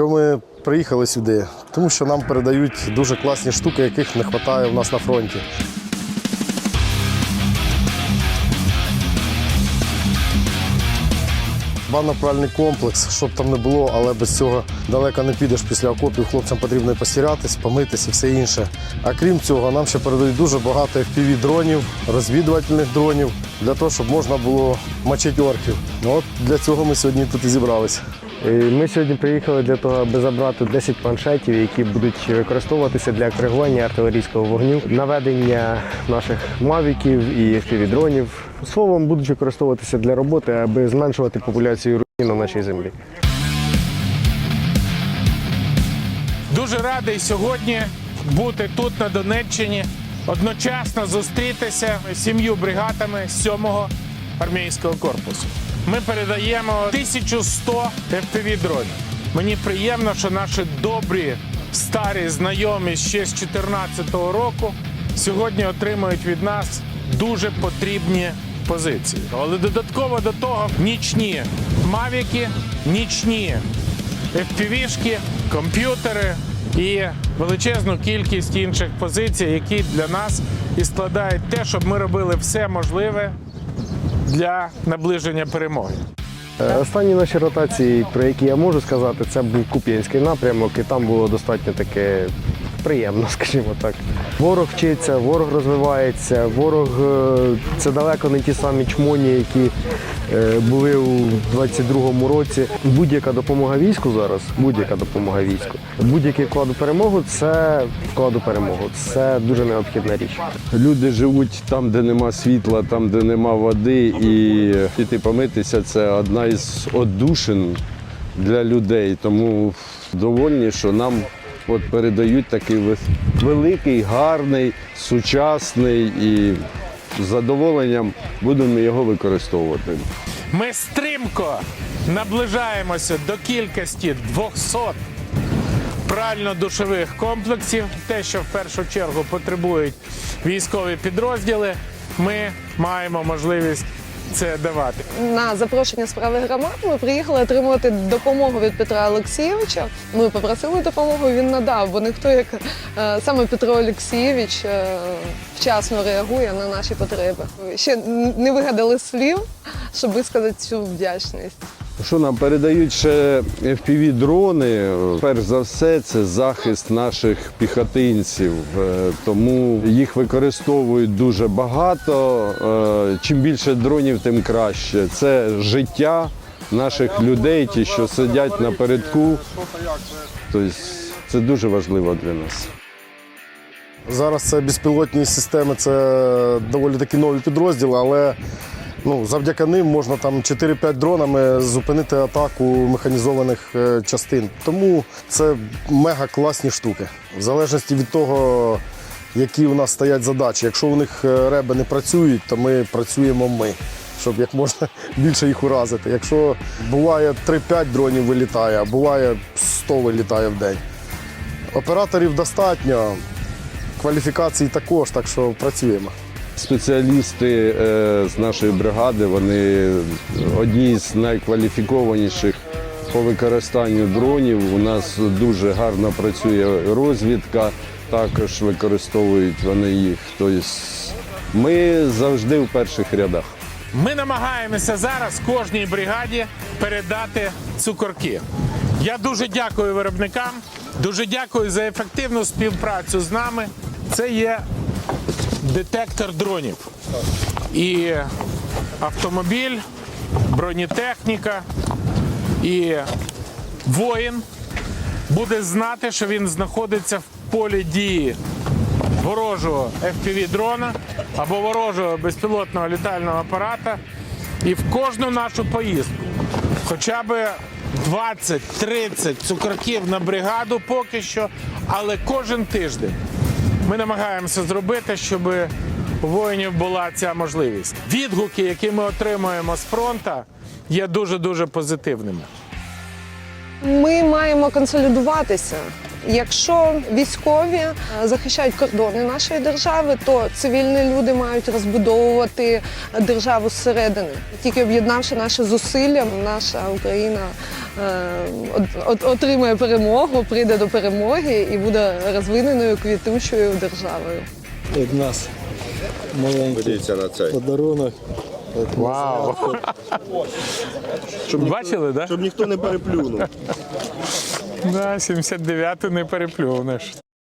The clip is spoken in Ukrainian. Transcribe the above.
Чому ми приїхали сюди? Тому що нам передають дуже класні штуки, яких не вистачає у нас на фронті. Банно-пральний комплекс, щоб там не було, але без цього далеко не підеш після окопів. Хлопцям потрібно і постиратись, помитись і все інше. А крім цього, нам ще передають дуже багато fpv дронів, розвідувальних дронів для того, щоб можна було мочити орків. Ну, от для цього ми сьогодні тут і зібралися. Ми сьогодні приїхали для того, аби забрати 10 планшетів, які будуть використовуватися для коригування артилерійського вогню, наведення наших мавіків і FPV-дронів. Словом, будуть використовуватися для роботи, аби зменшувати популяцію руїн на нашій землі. Дуже радий сьогодні бути тут на Донеччині, одночасно зустрітися з сім'ю бригадами 7-го армійського корпусу. Ми передаємо 1100 fpv дронів. Мені приємно, що наші добрі старі знайомі ще з 2014 року сьогодні отримують від нас дуже потрібні позиції. Але додатково до того нічні мавіки, нічні FPV-шки, комп'ютери і величезну кількість інших позицій, які для нас і складають те, щоб ми робили все можливе для наближення перемоги. Е, Останні наші ротації, про які я можу сказати, це був Куп'янський напрямок, і там було достатньо таке приємно, скажімо так. Ворог вчиться, ворог розвивається, ворог е, це далеко не ті самі чмоні, які е, були у 22-му році. Будь-яка допомога війську зараз, будь-яка допомога війську, будь-який вклад у перемогу це вклад у перемогу. Це дуже необхідна річ. Люди живуть там, де нема світла, там, де нема води, і піти помитися це одна із одушин для людей. Тому довольні, що нам от передають такий великий, гарний, сучасний і з задоволенням будемо його використовувати. Ми стрімко наближаємося до кількості 200 прально-душових комплексів. Те, що в першу чергу потребують військові підрозділи, ми маємо можливість це давати. На запрошення справи громад ми приїхали отримувати допомогу від Петра Олексійовича. Ми попросили допомогу, він надав, бо ніхто як е, саме Петро Олексійович е, вчасно реагує на наші потреби. Ще не вигадали слів, щоб висказати цю вдячність. Що нам передають ще fpv дрони Перш за все, це захист наших піхотинців, Е, тому їх використовують дуже багато. Е, Чим більше дронів, тим краще. Це життя наших людей, ті, що сидять напередку. Тобто це дуже важливо для нас. Зараз це безпілотні системи, це доволі такі нові підрозділи, але ну, завдяки ним можна там 4-5 дронами зупинити атаку механізованих е, частин. Тому це мега класні штуки. В залежності від того, які у нас стоять задачі. Якщо у них е, реби не працюють, то ми працюємо ми. Щоб як можна більше їх уразити. Якщо буває 3-5 дронів вилітає, а буває 100 вилітає в день. Операторів достатньо, кваліфікацій також, так що працюємо. Спеціалісти е, з нашої бригади, вони одні з найкваліфікованіших по використанню дронів. У нас дуже гарно працює розвідка, також використовують вони їх. Тобто ми завжди в перших рядах. Ми намагаємося зараз кожній бригаді передати цукорки. Я дуже дякую виробникам, дуже дякую за ефективну співпрацю з нами. Це є детектор дронів. І автомобіль, бронетехніка і воїн буде знати, що він знаходиться в полі дії ворожого FPV-дрона або ворожого безпілотного літального апарата. І в кожну нашу поїздку хоча б 20-30 цукорків на бригаду поки що, але кожен тиждень ми намагаємося зробити, щоб у воїнів була ця можливість. Відгуки, які ми отримуємо з фронта, є дуже дуже позитивними. Ми маємо консолідуватися Якщо військові е, захищають кордони нашої держави, то цивільні люди мають розбудовувати державу зсередини. Тільки об'єднавши наші зусилля, наша Україна е, от- от- отримає перемогу, прийде до перемоги і буде розвиненою квітучою державою. від нас маленький на цей. подарунок. Вау! Щоб ніхто, Бачили, да? щоб ніхто не переплюнув. Да, 79-ту не переплюнеш.